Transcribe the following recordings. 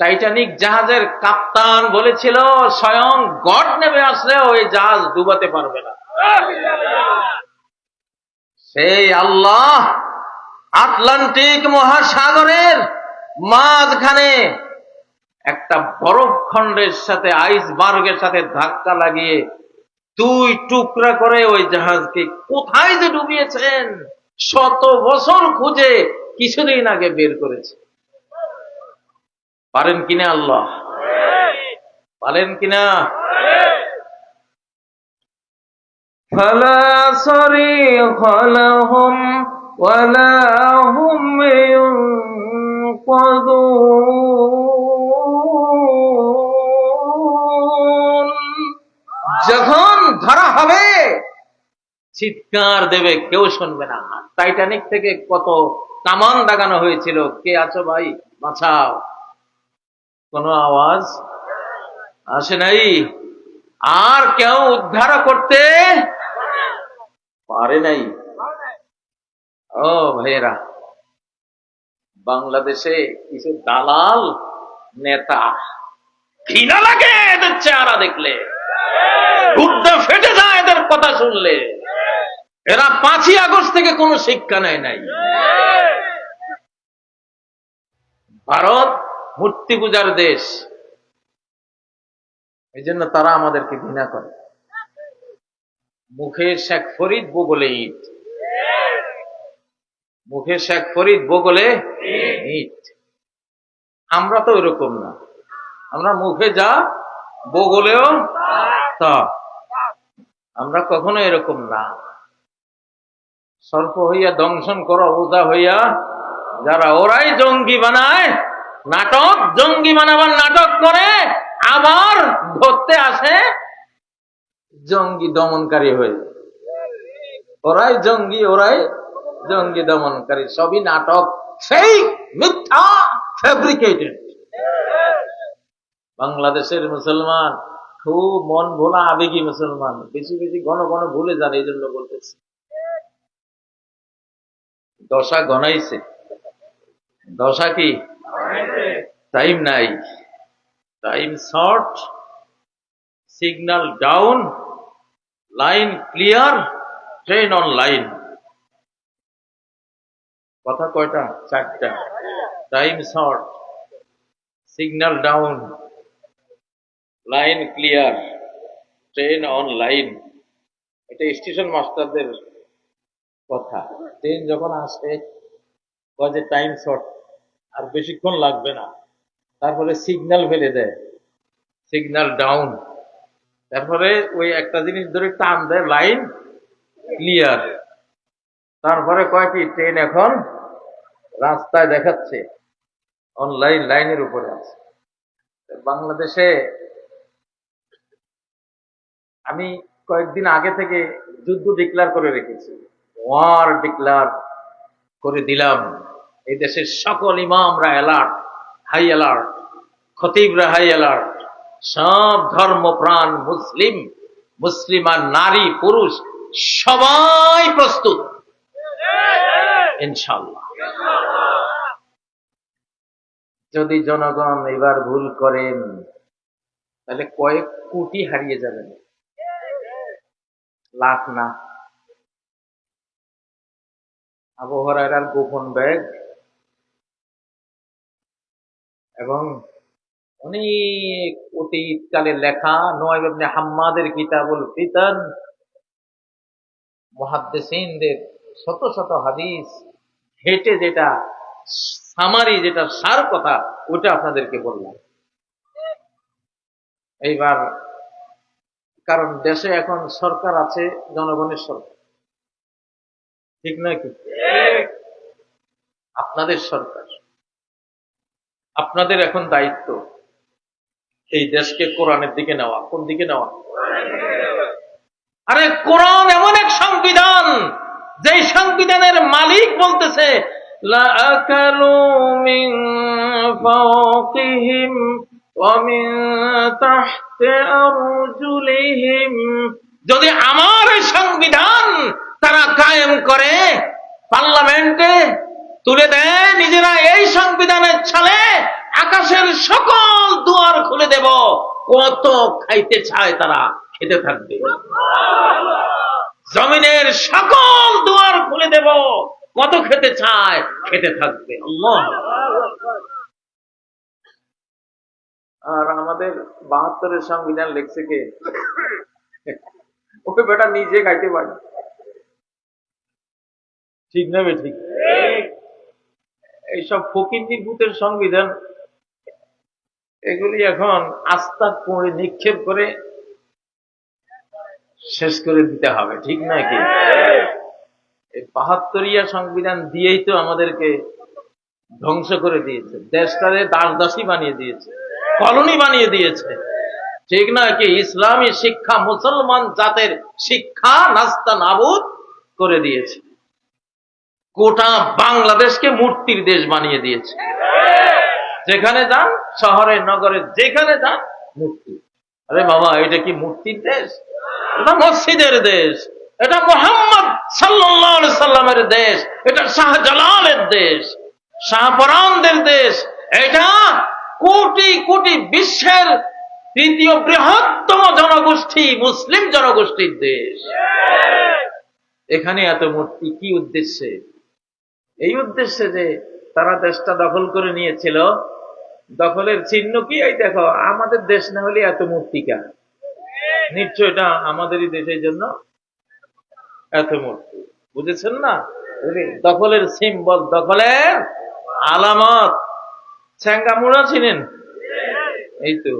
Titanic জাহাজের কাপ্তান বলেছিল, স্বয়ং গড নেমে আসলে ওই জাহাজ ডুবাতে পারবে না। সেই আল্লাহ আটলান্টিক মহাসাগরের মাঝখানে একটা বরফ খণ্ডের সাথে, আইসবার্গের সাথে ধাক্কা লাগিয়ে দুই টুকরা করে ওই জাহাজকে কোথায় যে ডুবিয়েছেন, শত বছর খুঁজে কিছুদিন আগে বের করেছে। পারেন কিনা আল্লাহ পারেন কিনা فلا صريخ لهم ولا هم ينقذون যখন ধরা হবে চিৎকার দেবে কেউ শুনবে না টাইটানিক থেকে কত কামান দাগানো হয়েছিল কে আছো ভাই বাঁচাও কোনো আওয়াজ আসে নাই। আর কেউ উদ্ধার করতে পারে নাই। ও ভাইয়েরা, বাংলাদেশে কিছু দালাল নেতা ঘৃণা লাগে এদের চেহারা দেখলে। গুদ্দা ফেটে যায় এদের কথা শুনলে। এরা পাঁচই আগস্ট থেকে কোনো শিক্ষা নেয় নাই। ভারত মূর্তি পূজার দেশ। এই জন্য তারা আমাদেরকে ঘৃণা করে। মুখে শেখ ফরিদ, বগলে ইট। মুখে শেখ ফরিদ, বগলে ইট। আমরা তো ওইরকম না। আমরা মুখে যা, বগলেও তা। আমরা কখনো এরকম না। সর্প হইয়া দংশন করো ওজা হইয়া যারা ওরাই জঙ্গি বানায় নাটক, জঙ্গি বানাবার নাটক করে আবার ধরতে আসে জঙ্গি দমনকারী হয়ে। ওরাই জঙ্গি ওরাই জঙ্গি দমনকারী। সবই নাটক, সেই মিথ্যা ফেব্রিকেটেড বাংলাদেশের মুসলমান, খুব মন ভোলা আবেগী মুসলমান। বেশি বেশি ঘন ঘন ভুলে যান এই জন্য বলতেছি। দশা গনাইছে। দশা কি? টাইম নাই। Time short signal down line clear train on line কথা কয়টা? চারটা। Time short signal down line clear train on line এটা স্টেশন মাস্টারদের কথা। ট্রেন যখন আসে কয় যে টাইম শর্ট আর বেশিক্ষণ লাগবে না। তারপরে সিগন্যাল ফেলে দেয়। সিগন্যাল ডাউন তারপরে ওই একটা জিনিস ধরে টান দেয় লাইন ক্লিয়ার তারপরে কয় কি ট্রেন এখন রাস্তায় দেখাচ্ছে। অনলাইন লাইনের উপরে আছে। বাংলাদেশে আমি কয়েকদিন আগে থেকে যুদ্ধ ডিক্লার করে রেখেছি। ওয়ার ডিক্লার করে দিলাম। এই দেশের সকল ইমামরা অ্যালার্ট হাই অ্যালার্ট খতিবরা হাই অ্যালার্ট সব ধর্মপ্রাণ মুসলিম, মুসলিমান নারী, পুরুষ, সবাই প্রস্তুত। ইনশাল্লাহ যদি জনগণ এবার ভুল করেন তাহলে কয়েক কোটি হারিয়ে যাবেন। লাখ না। আবহাওয়ার গোপন ব্যাগ এবং অনেক অতীতকালে লেখা নয় হাম্মাদের কিতাবুল ফিতান মুহাদ্দিসিনদের শত শত হাদিস হেঁটে যেটা সামারি যেটা সার কথা ওটা আপনাদেরকে বললাম। এইবার কারণ দেশে এখন সরকার আছে জনগণের সরকার। ঠিক নয় কি? আপনাদের সরকার। আপনাদের এখন দায়িত্ব এই দেশকে কোরআনের দিকে নেওয়া। কোন দিকে নেওয়া? আরে কোরআন এমন এক সংবিধান যে সংবিধানের মালিক বলতেছে যদি আমার সংবিধান তারা কায়েম করে পার্লামেন্টে তুলে দেয় নিজেরা এই সংবিধানের ছালে আকাশের সকল দুয়ার খুলে দেব। কত খাইতে চায় তারা খেতে থাকবে। জমিনের সকল দুয়ার খুলে দেব। কত খেতে চায় খেতে থাকবে। আর আমাদের বাহাত্তরের সংবিধান লেখছে কে? ওকে বেটা নিজে খাইতে পারে। ঠিক না বে ঠিক। এইসব ফকিন্দির ভূতের সংবিধান, এগুলি এখন আস্থা করে নিক্ষেপ করে শেষ করে দিতে হবে, ঠিক না কি? এই বাহাত্তরিয়া সংবিধান দিয়েই তো আমাদেরকে ধ্বংস করে দিয়েছে। দেশটারে দাস দাসী বানিয়ে দিয়েছে, কলোনি বানিয়ে দিয়েছে। ঠিক না কি? ইসলামী শিক্ষা মুসলমান জাতের শিক্ষা নাস্তা নাবুদ করে দিয়েছে। গোটা বাংলাদেশকে মূর্তির দেশ বানিয়ে দিয়েছে। যেখানে যান, শহরে, নগরে, যেখানে যান, মূর্তি। আরে বাবা, এটা কি মূর্তির দেশ? এটা মসজিদের দেশ। এটা মোহাম্মদ সাল্লামের দেশ। এটা শাহজালালের দেশ। শাহপরানদের দেশ। এটা কোটি কোটি বিশ্বের তৃতীয় বৃহত্তম জনগোষ্ঠী, মুসলিম জনগোষ্ঠীর দেশ। এখানে এত মূর্তি কি উদ্দেশ্যে? এই উদ্দেশ্যে যে তারা দেশটা দখল করে নিয়েছিল, দখলের চিহ্ন কি? এই দেখো, আমাদের দেশ না হলে এত মূর্তিকা নিশ্চয় এটা আমাদেরই দেশের জন্য এত মূর্তি। বুঝেছেন না? দখলের সিম্বল দখলের আলামত। চ্যাঙ্গামুড়া ছিলেন এই তো।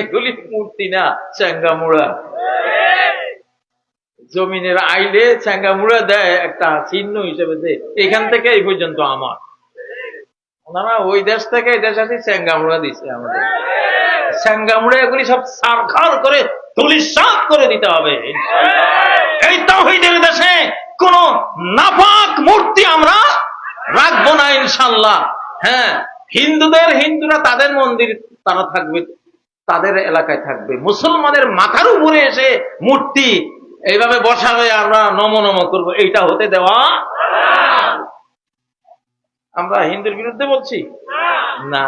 এগুলি মূর্তি না চ্যাঙ্গামুড়া জমিনের আইলে চ্যাঙ্গামুড়া দেয় একটা চিহ্ন হিসেবে যে এখান থেকে এই পর্যন্ত আমার। ওনারা ওই দেশ থেকে এই দেশ আছে চ্যাঙ্গামুড়া দিচ্ছে আমাদের। চ্যাঙ্গামুড়া এগুলি সব সারখার করে তুলিসাত করে দিতে হবে। এই তাহিদের দেশে কোন নাপাক মূর্তি আমরা রাখব না ইনশাল্লাহ হ্যাঁ হিন্দুদের হিন্দুরা তাদের মন্দির তারা থাকবে, তাদের এলাকায় থাকবে। মুসলমানের মাথার উপরে এসে মূর্তি এইভাবে বসাবে আমরা নম নম করব, এইটা হতে দেওয়া আমরা হিন্দুর বিরুদ্ধে বলছি? না।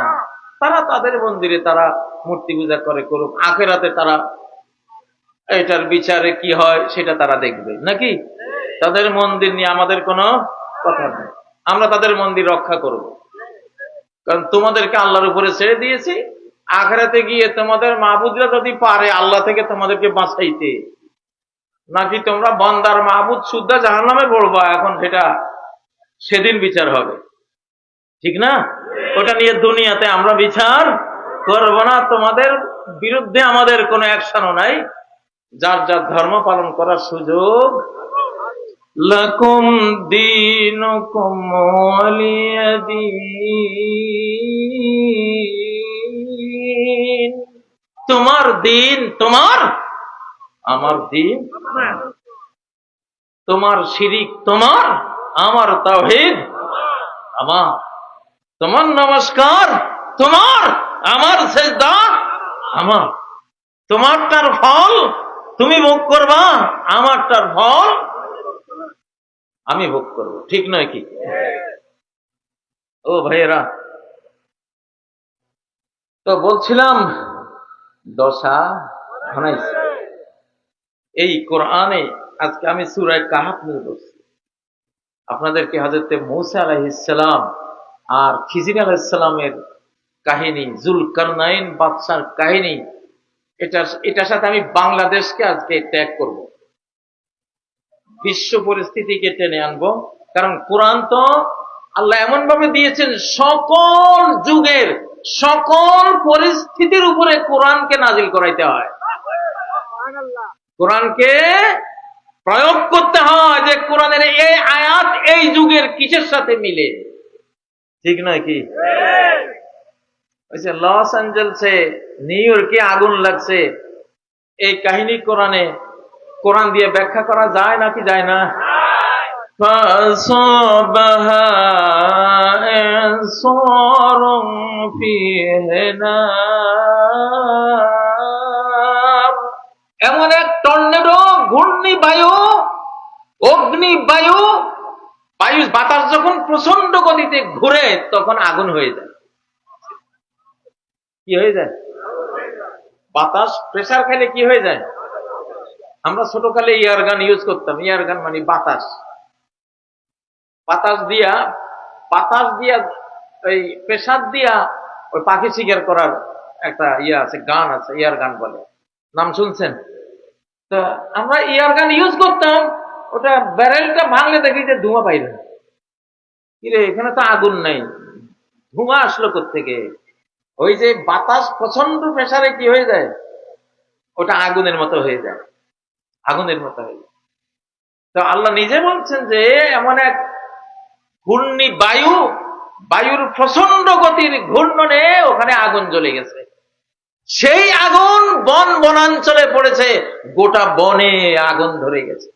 তারা তাদের মন্দিরে তারা মূর্তি পূজা করে করুক, আখেরাতে তারা এটার বিচারে কি হয় সেটা তারা দেখবে, নাকি? তাদের মন্দির নিয়ে আমাদের কোনো কথা নেই। আমরা তাদের মন্দির রক্ষা করব। কারণ তোমাদেরকে আল্লাহর উপরে ছেড়ে দিয়েছি, আখেরাতে গিয়ে তোমাদের মাহবুদরা যদি পারে, আল্লাহ থেকে তোমাদেরকে বাঁচাইতে। নাকি তোমরা বন্দার মাহবুদ শুদ্ধা জাহান নামে পড়বা? এখন সেটা সেদিন বিচার হবে। ঠিক না? ওটা নিয়ে দুনিয়াতে আমরা বিচার করব না। তোমাদের বিরুদ্ধে আমাদের কোনো অ্যাকশনও নাই। যার যার ধর্ম পালন করার সুযোগ। তোমার দিন তোমার আমার দিন তোমার শিরিক তোমার আমার তাওহীদ আমার। তোমার নমস্কার তোমার আমার সেজদা আমার। তোমারটার ফল তুমি ভোগ করবা আমারটার ফল আমি ভোগ করব ঠিক নয় কি? ও ভাইয়েরা তো বলছিলাম দশা ঘনাইছে এই কোরআনে আজকে আমি সুরায় কাহাত নিয়ে বসছি। আপনাদেরকে হাজরতে মৌসা আলাইহিসালাম আর খিজির আলাইসালামের কাহিনী জুল কারনাইন বাদশার কাহিনী, এটা, এটার সাথে আমি বাংলাদেশকে আজকে ত্যাগ করব। বিশ্ব পরিস্থিতিকে টেনে আনব, কারণ কোরআন তো আল্লাহ এমন ভাবে দিয়েছেন, সকল যুগের, সকল পরিস্থিতির উপরে কোরআনকে নাজিল করাইতে হয়। কোরআনকে প্রয়োগ করতে হয় যে কোরআনের এই আয়াত এই যুগের কিসের সাথে মিলে? ঠিক নয় কি? লস অ্যাঞ্জেলসে নিউ ইয়র্কে আগুন লাগছে। এই কাহিনী কোরআনে কোরআন দিয়ে ব্যাখ্যা করা যায় নাকি যায় না? সরং ফিহে না এমন এক টর্নেডো, ঘূর্ণি বায়ু, অগ্নি বায়ু বায়ু, বাতাস যখন প্রচণ্ড গতিতে ঘুরে, তখন আগুন হয়ে যায়। কি হয়ে যায়? বাতাস প্রেসার খাইলে কি হয়ে যায়? আমরা ছোটকালে ইয়ার গান ইউজ করতাম। ইয়ার গান মানে বাতাস। বাতাস দিয়া বাতাস দিয়া ওই প্রেসার দিয়া ওই পাখি শিকার করার একটা ইয়ে আছে, গান আছে ইয়ার গান বলে। নাম শুনছেন? তা আমরা ইয়ার গান ইউজ করতাম, ওটা ব্যারেলটা ভাঙলে দেখি যে ধোঁয়া বাইরে কিরে, এখানে তো আগুন নাই। ধোঁয়া আসলো থেকে ওই যে বাতাস প্রচণ্ড প্রেসারে কি হয়ে যায়? ওটা আগুনের মতো হয়ে যায়। আগুনের মতো হয়ে যায়। তো আল্লাহ নিজে বলছেন যে, এমন এক ঘূর্ণি বায়ু বায়ুর প্রচণ্ড গতির ঘূর্ণনে ওখানে আগুন জ্বলে গেছে। সেই আগুন বন বনাঞ্চলে পড়েছে গোটা বনে আগুন ধরে গেছে।